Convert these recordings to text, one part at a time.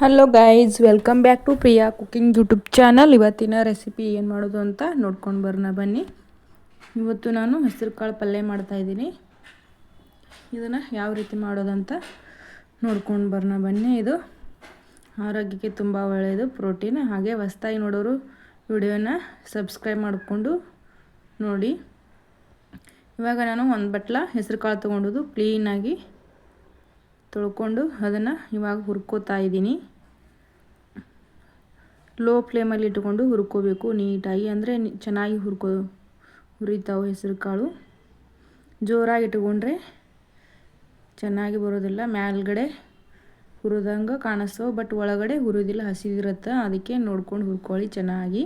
Hello guys welcome back to Priya cooking YouTube channel ಇವತ್ತಿನ recipe ಏನು ಮಾಡೋದು ಅಂತ ನೋಡ್ಕೊಂಡು ಬರೋಣ ಬನ್ನಿ. ಇವತ್ತು ನಾನು ಹೆಸರು ಕಾಳು ಪಲ್ಯ ಮಾಡ್ತಾಯಿದ್ದೀನಿ ಇದನ್ನು ಯಾವ ರೀತಿ ಮಾಡೋದಂತ ನೋಡ್ಕೊಂಡು ಬರೋಣ ಬನ್ನಿ ಇದು. ಆರೋಗ್ಯಕ್ಕೆ ತುಂಬ ಒಳ್ಳೆಯದು ಪ್ರೋಟೀನ್ ಹಾಗೆ ಹೊಸ್ತಾಗಿ ನೋಡೋರು ವಿಡಿಯೋನ ಸಬ್ಸ್ಕ್ರೈಬ್ ಮಾಡಿಕೊಂಡು ನೋಡಿ. ಇವಾಗ ನಾನು ಒಂದು ಬಟ್ಲ ಹೆಸರು ಕಾಳು ತೊಗೊಂಡದು ಕ್ಲೀನಾಗಿ ತೊಳ್ಕೊಂಡು ಅದನ್ನು ಇವಾಗ ಹುರ್ಕೋತಾ ಇದ್ದೀನಿ. ಲೋ ಫ್ಲೇಮಲ್ಲಿ ಇಟ್ಕೊಂಡು ಹುರ್ಕೋಬೇಕು ನೀಟಾಗಿ. ಅಂದರೆ ಚೆನ್ನಾಗಿ ಹುರ್ಕೋ, ಹುರಿತಾವೆ ಹೆಸರು ಕಾಳು. ಜೋರಾಗಿ ಇಟ್ಕೊಂಡ್ರೆ ಚೆನ್ನಾಗಿ ಬರೋದಿಲ್ಲ. ಮ್ಯಾಲ್ಗಡೆ ಹುರಿದಂಗೆ ಕಾಣಿಸ್ತವೆ, ಬಟ್ ಒಳಗಡೆ ಹುರಿದಿಲ್ಲ, ಹಸಿದಿರುತ್ತೆ. ಅದಕ್ಕೆ ನೋಡ್ಕೊಂಡು ಹುರ್ಕೊಳ್ಳಿ ಚೆನ್ನಾಗಿ.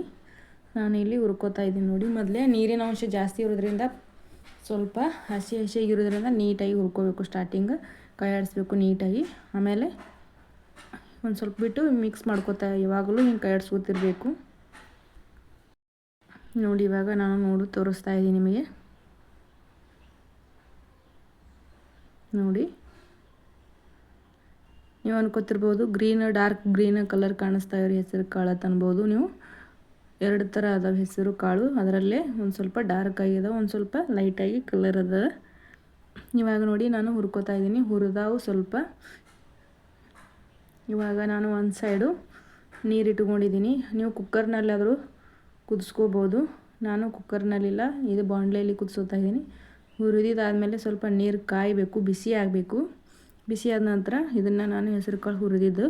ನಾನು ಇಲ್ಲಿ ಹುರ್ಕೋತಾ ಇದ್ದೀನಿ ನೋಡಿ. ಮೊದಲೇ ನೀರಿನ ಅಂಶ ಜಾಸ್ತಿ ಇರೋದ್ರಿಂದ ಸ್ವಲ್ಪ ಹಸಿ ಹಸಿಯಾಗಿರೋದ್ರಿಂದ ನೀಟಾಗಿ ಹುರ್ಕೋಬೇಕು ಸ್ಟಾರ್ಟಿಂಗ್ ಕೈ ಆಡಿಸ್ಬೇಕು ನೀಟಾಗಿ. ಆಮೇಲೆ ಒಂದು ಸ್ವಲ್ಪ ಬಿಟ್ಟು ಮಿಕ್ಸ್ ಮಾಡ್ಕೋತಾ ಇವಾಗಲೂ ಹಿಂಗೆ ಕೈಯಾಡಿಸ್ಕೊತಿರ್ಬೇಕು. ನೋಡಿ ಇವಾಗ ನಾನು ನೋಡು ತೋರಿಸ್ತಾ ಇದ್ದೀನಿ ನಿಮಗೆ. ನೋಡಿ. ನೀವು ಅನ್ಕೋತಿರ್ಬೋದು ಗ್ರೀನ್, ಡಾರ್ಕ್ ಗ್ರೀನ್ ಕಲರ್ ಕಾಣಿಸ್ತಾ ಇರೋ ಹೆಸರು ಕಾಳು ಅನ್ಬೋದು ನೀವು. ಎರಡು ಥರ ಅದಾವೆ ಹೆಸರು ಕಾಳು. ಅದರಲ್ಲೇ ಒಂದು ಸ್ವಲ್ಪ ಡಾರ್ಕ್ ಆಗಿದೆ ಒಂದು ಸ್ವಲ್ಪ ಲೈಟಾಗಿ ಕಲರ್ ಅದ ಇವಾಗ ನೋಡಿ ನಾನು ಹುರ್ಕೋತಾ ಇದ್ದೀನಿ. ಹುರಿದಾವು ಸ್ವಲ್ಪ. ಇವಾಗ ನಾನು ಒಂದು ಸೈಡು ನೀರಿಟ್ಕೊಂಡಿದ್ದೀನಿ ನೀವು ಕುಕ್ಕರ್ನಲ್ಲಾದರೂ ಕುದಿಸ್ಕೋಬೋದು. ನಾನು ಕುಕ್ಕರ್ನಲ್ಲಿಲ್ಲ, ಇದು ಬಾಂಡ್ಲೆಯಲ್ಲಿ ಕುದಿಸೋತಾ ಇದ್ದೀನಿ. ಹುರಿದಿದ್ದಾದಮೇಲೆ ಸ್ವಲ್ಪ ನೀರು ಕಾಯಬೇಕು, ಬಿಸಿ ಆಗಬೇಕು. ಬಿಸಿ ಆದ ನಂತರ ಇದನ್ನು ನಾನು ಹೆಸರು ಕಾಳು ಹುರಿದಿದ್ದು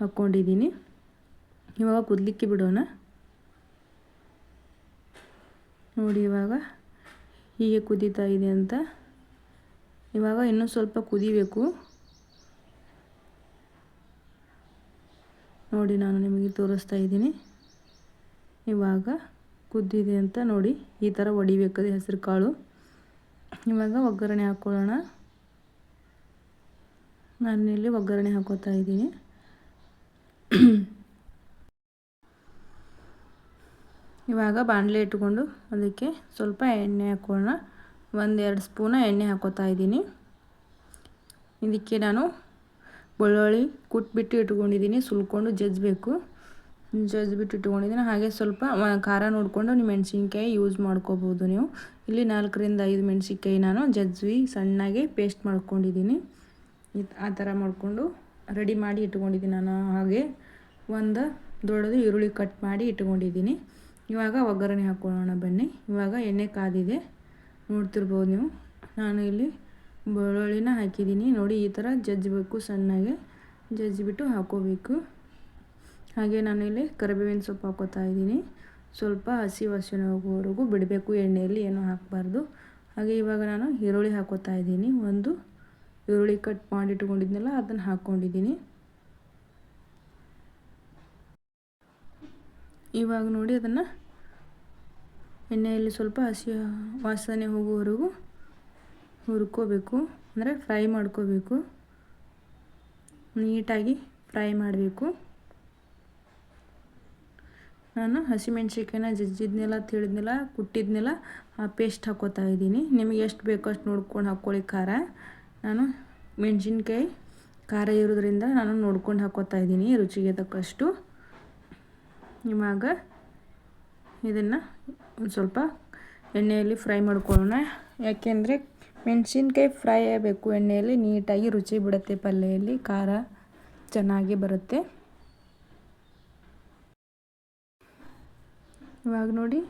ಹಾಕ್ಕೊಂಡಿದ್ದೀನಿ ಇವಾಗ ಕುದಲಿಕ್ಕೆ ಬಿಡೋಣ. ನೋಡಿ ಇವಾಗ ಹೀಗೆ ಕುದೀತಾ ಇದೆ ಅಂತ. ಇವಾಗ ಇನ್ನೂ ಸ್ವಲ್ಪ ಕುದಿಬೇಕು. ನೋಡಿ ನಾನು ನಿಮಗೆ ತೋರಿಸ್ತಾ ಇದ್ದೀನಿ. ಇವಾಗ ಕುದ್ದಿದೆ ಅಂತ ನೋಡಿ, ಈ ಥರ ಒಡಿಬೇಕು ಹೆಸರು ಕಾಳು. ಇವಾಗ ಒಗ್ಗರಣೆ ಹಾಕ್ಕೊಳ್ಳೋಣ ನಾನಿಲ್ಲಿ ಒಗ್ಗರಣೆ ಹಾಕೋತಾ ಇದ್ದೀನಿ. ಇವಾಗ ಬಾಣಲೆ ಇಟ್ಕೊಂಡು ಅದಕ್ಕೆ ಸ್ವಲ್ಪ ಎಣ್ಣೆ ಹಾಕೋಣ ಒಂದೆರಡು ಸ್ಪೂನ ಎಣ್ಣೆ ಹಾಕೋತಾ ಇದ್ದೀನಿ. ಇದಕ್ಕೆ ನಾನು ಬೆಳ್ಳುಳ್ಳಿ ಕುಟ್ಬಿಟ್ಟು ಇಟ್ಕೊಂಡಿದ್ದೀನಿ, ಸುಲ್ಕೊಂಡು ಜಜ್ಬೇಕು ಜಜ್ಜಿಬಿಟ್ಟು ಇಟ್ಕೊಂಡಿದ್ದೀನಿ. ಹಾಗೆ ಸ್ವಲ್ಪ ಖಾರ ನೋಡಿಕೊಂಡು ನೀವು ಮೆಣಸಿನ್ಕಾಯಿ ಯೂಸ್ ಮಾಡ್ಕೋಬೋದು ನೀವು. ಇಲ್ಲಿ ನಾಲ್ಕರಿಂದ ಐದು ಮೆಣಸಿನ್ಕಾಯಿ ನಾನು ಜಜ್ಜಿ ಸಣ್ಣಗೆ ಪೇಸ್ಟ್ ಮಾಡ್ಕೊಂಡಿದ್ದೀನಿ. ಆ ಥರ ಮಾಡಿಕೊಂಡು ರೆಡಿ ಮಾಡಿ ಇಟ್ಕೊಂಡಿದ್ದೀನಿ ನಾನು. ಹಾಗೆ ಒಂದು ದೊಡ್ಡದು ಈರುಳ್ಳಿ ಕಟ್ ಮಾಡಿ ಇಟ್ಕೊಂಡಿದ್ದೀನಿ. ಇವಾಗ ಒಗ್ಗರಣೆ ಹಾಕೊಳ್ಳೋಣ ಬನ್ನಿ. ಇವಾಗ ಎಣ್ಣೆ ಕಾದಿದೆ. ನೋಡ್ತಿರ್ಬೋದು ನೀವು. ನಾನು ಇಲ್ಲಿ ಬೆಳ್ಳುಳ್ಳಿನ ಹಾಕಿದ್ದೀನಿ. ನೋಡಿ, ಈ ಥರ ಜಜ್ಜಬೇಕು ಸಣ್ಣಗೆ. ಜಜ್ಜಿಬಿಟ್ಟು ಹಾಕೋಬೇಕು. ಹಾಗೆ ನಾನು ಇಲ್ಲಿ ಕರಿಬೇವಿನ ಸೊಪ್ಪು ಹಾಕೋತಾ ಇದ್ದೀನಿ. ಸ್ವಲ್ಪ ಹಸಿ ವಾಸನೆ ಹೋಗೋವರೆಗೂ ಬಿಡಬೇಕು. ಎಣ್ಣೆಯಲ್ಲಿ ಏನೂ ಹಾಕಬಾರ್ದು. ಹಾಗೆ ಇವಾಗ ನಾನು ಈರುಳ್ಳಿ ಹಾಕೋತಾ ಇದ್ದೀನಿ. ಒಂದು ಈರುಳ್ಳಿ ಕಟ್ ಮಾಡಿ ಇಟ್ಕೊಂಡಿದ್ನಲ್ಲ ಅದನ್ನು ಹಾಕ್ಕೊಂಡಿದ್ದೀನಿ. ಇವಾಗ ನೋಡಿ, ಅದನ್ನು ಎಣ್ಣೆಯಲ್ಲಿ ಸ್ವಲ್ಪ ಹಸಿ ವಾಸನೆ ಹೋಗುವವರೆಗೂ ಹುರ್ಕೋಬೇಕು. ಅಂದರೆ ಫ್ರೈ ಮಾಡ್ಕೋಬೇಕು. ನೀಟಾಗಿ ಫ್ರೈ ಮಾಡಬೇಕು. ನಾನು ಹಸಿಮೆಣ್ಸಿಕಾಯಿನ ಜಜ್ಜಿದ್ನೆಲ್ಲ, ತಿಳಿದ್ನೆಲ್ಲ, ಕುಟ್ಟಿದ್ನೆಲ್ಲ ಆ ಪೇಸ್ಟ್ ಹಾಕೋತಾ ಇದ್ದೀನಿ. ನಿಮಗೆ ಎಷ್ಟು ಬೇಕೋ ಅಷ್ಟು ನೋಡ್ಕೊಂಡು ಹಾಕ್ಕೊಳ್ಳಿ ಖಾರ. ನಾನು ಮೆಣಸಿನ್ಕಾಯಿ, ಖಾರ ಇರೋದ್ರಿಂದ ನಾನು ನೋಡ್ಕೊಂಡು ಹಾಕೋತಾ ಇದ್ದೀನಿ ರುಚಿಗೆ ತಕ್ಕಷ್ಟು. ನಿಮಗೆ ಇದನ್ನು ಒಂದು ಸ್ವಲ್ಪ ಎಣ್ಣೆಯಲ್ಲಿ ಫ್ರೈ ಮಾಡ್ಕೊಳ್ಳೋಣ. ಯಾಕೆಂದರೆ ಮೆಣಸಿನ್ಕಾಯಿ ಫ್ರೈ ಆಗಬೇಕು. ಎಣ್ಣೆಯಲ್ಲಿ ನೀಟಾಗಿ ರುಚಿ ಬಿಡುತ್ತೆ ಪಲ್ಯದಲ್ಲಿ. ಖಾರ ಚೆನ್ನಾಗಿ ಬರುತ್ತೆ. ಇವಾಗ ನೋಡಿ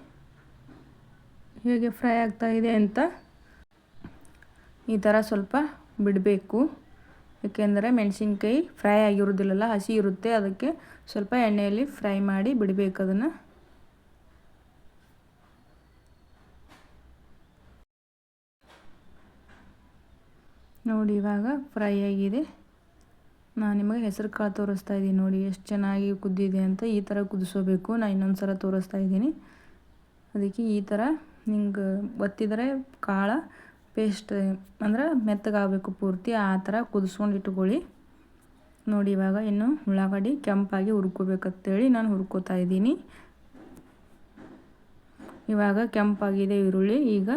ಹೇಗೆ ಫ್ರೈ ಆಗ್ತಾ ಇದೆ ಅಂತ ಈ ಥರ ಸ್ವಲ್ಪ ಬಿಡಬೇಕು. ಏಕೆಂದರೆ ಮೆಣಸಿನ್ಕಾಯಿ ಫ್ರೈ ಆಗಿರೋದಿಲ್ಲಲ್ಲ ಹಸಿ ಇರುತ್ತೆ. ಅದಕ್ಕೆ ಸ್ವಲ್ಪ ಎಣ್ಣೆಯಲ್ಲಿ ಫ್ರೈ ಮಾಡಿ ಬಿಡಬೇಕು ಅದನ್ನು. ನೋಡಿ, ಇವಾಗ ಫ್ರೈ ಆಗಿದೆ. ನಾನು ನಿಮಗೆ ಹೆಸರು ಕಾಳು ತೋರಿಸ್ತಾ ಇದ್ದೀನಿ ನೋಡಿ, ಎಷ್ಟು ಚೆನ್ನಾಗಿ ಕುದ್ದಿದೆ ಅಂತ ಈ ಥರ ಕುದಿಸೋಬೇಕು ನಾನು ಇನ್ನೊಂದು ಸಲ ತೋರಿಸ್ತಾ ಇದ್ದೀನಿ. ಅದಕ್ಕೆ ಈ ಥರ ಹಿಂಗೆ ಒತ್ತಿದರೆ ಕಾಳು ಪೇಸ್ಟ್ ಅಂದ್ರೆ ಮೆತ್ತಗಾಗಬೇಕು ಪೂರ್ತಿ, ಆ ಥರ ಕುದಿಸ್ಕೊಂಡು ಇಟ್ಕೊಳ್ಳಿ. ನೋಡಿ, ಇವಾಗ ಇನ್ನು ಉಳ್ಳಾಗಡ್ಡಿ ಕೆಂಪಾಗಿ ಹುರ್ಕೋಬೇಕಂತೇಳಿ ನಾನು ಹುರ್ಕೋತಾ ಇದ್ದೀನಿ. ಇವಾಗ ಕೆಂಪಾಗಿದೆ ಈರುಳ್ಳಿ. ಈಗ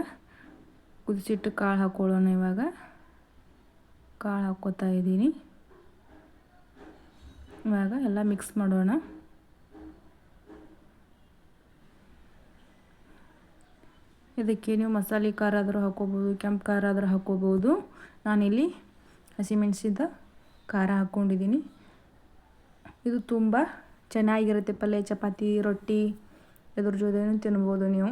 ಕುದಿಸಿಟ್ಟು ಕಾಳು ಹಾಕ್ಕೊಳ್ಳೋಣ ಇವಾಗ. ಕಾಳು ಹಾಕ್ಕೋತಾ ಇದ್ದೀನಿ. ಇವಾಗ ಎಲ್ಲ ಮಿಕ್ಸ್ ಮಾಡೋಣ. ಇದಕ್ಕೆ ನೀವು ಮಸಾಲೆ ಖಾರ ಆದರೂ ಹಾಕೋಬೋದು ಕೆಂಪು ಖಾರ ಆದರೂ ಹಾಕೋಬೋದು ನಾನಿಲ್ಲಿ ಹಸಿಮೆಣಸಿದ ಖಾರ ಹಾಕ್ಕೊಂಡಿದ್ದೀನಿ. ಇದು ತುಂಬ ಚೆನ್ನಾಗಿರುತ್ತೆ ಪಲ್ಯ, ಚಪಾತಿ, ರೊಟ್ಟಿ. ಇದ್ರ ಜೊತೆನೂ ತಿನ್ಬೋದು ನೀವು.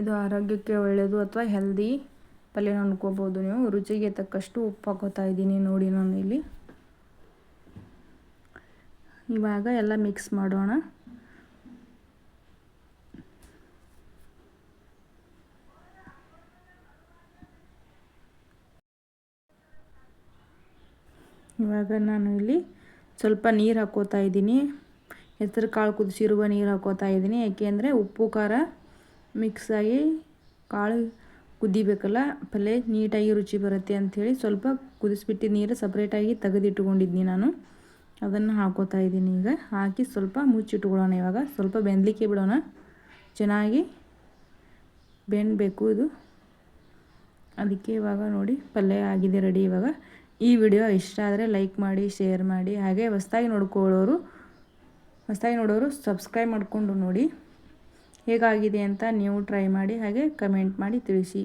ಇದು ಆರೋಗ್ಯಕ್ಕೆ ಒಳ್ಳೆಯದು ಅಥವಾ ಹೆಲ್ದಿ ಪಲ್ಯ ಅನ್ಕೋಬೋದು ನೀವು. ರುಚಿಗೆ ತಕ್ಕಷ್ಟು ಉಪ್ಪು ಹಾಕೋತಾ ಇದ್ದೀನಿ ನೋಡಿ ನಾನು ಇಲ್ಲಿ. ಇವಾಗ ಎಲ್ಲ ಮಿಕ್ಸ್ ಮಾಡೋಣ. ಇವಾಗ ನಾನು ಇಲ್ಲಿ ಸ್ವಲ್ಪ ನೀರು ಹಾಕೋತಾ ಇದ್ದೀನಿ. ಹೆಸರು ಕಾಳು ಕುದಿಸಿರುವ ನೀರು ಹಾಕೋತಾ ಇದ್ದೀನಿ. ಯಾಕೆಂದರೆ ಉಪ್ಪು, ಖಾರ ಮಿಕ್ಸಾಗಿ ಕಾಳು ಕುದಿಬೇಕಲ್ಲ ಪಲ್ಯ ನೀಟಾಗಿ ರುಚಿ ಬರುತ್ತೆ ಅಂಥೇಳಿ ಸ್ವಲ್ಪ ಕುದಿಸ್ಬಿಟ್ಟು ನೀರು ಸಪ್ರೇಟಾಗಿ ತೆಗೆದಿಟ್ಕೊಂಡಿದ್ನಿ ನಾನು. ಅದನ್ನು ಹಾಕೋತಾ ಇದ್ದೀನಿ ಈಗ. ಹಾಕಿ ಸ್ವಲ್ಪ ಮುಚ್ಚಿಟ್ಕೊಳ್ಳೋಣ ಇವಾಗ. ಸ್ವಲ್ಪ ಬೆಂದಲಿಕ್ಕೆ ಬಿಡೋಣ. ಚೆನ್ನಾಗಿ ಬೆಂದಬೇಕು ಇದು. ಅದಕ್ಕೆ ಇವಾಗ ನೋಡಿ ಪಲ್ಯ ಆಗಿದೆ ರೆಡಿ ಇವಾಗ. ಈ ವಿಡಿಯೋ ಇಷ್ಟ ಆದರೆ ಲೈಕ್ ಮಾಡಿ, ಶೇರ್ ಮಾಡಿ, ಹಾಗೆ ಹೊಸ್ದಾಗಿ ನೋಡ್ಕೊಳ್ಳೋರು, ಹೊಸ್ದಾಗಿ ನೋಡೋರು ಸಬ್ಸ್ಕ್ರೈಬ್ ಮಾಡಿಕೊಂಡು ನೋಡಿ. ಹೇಗಾಗಿದೆ ಅಂತ ನೀವು ಟ್ರೈ ಮಾಡಿ ಹಾಗೆ ಕಮೆಂಟ್ ಮಾಡಿ ತಿಳಿಸಿ.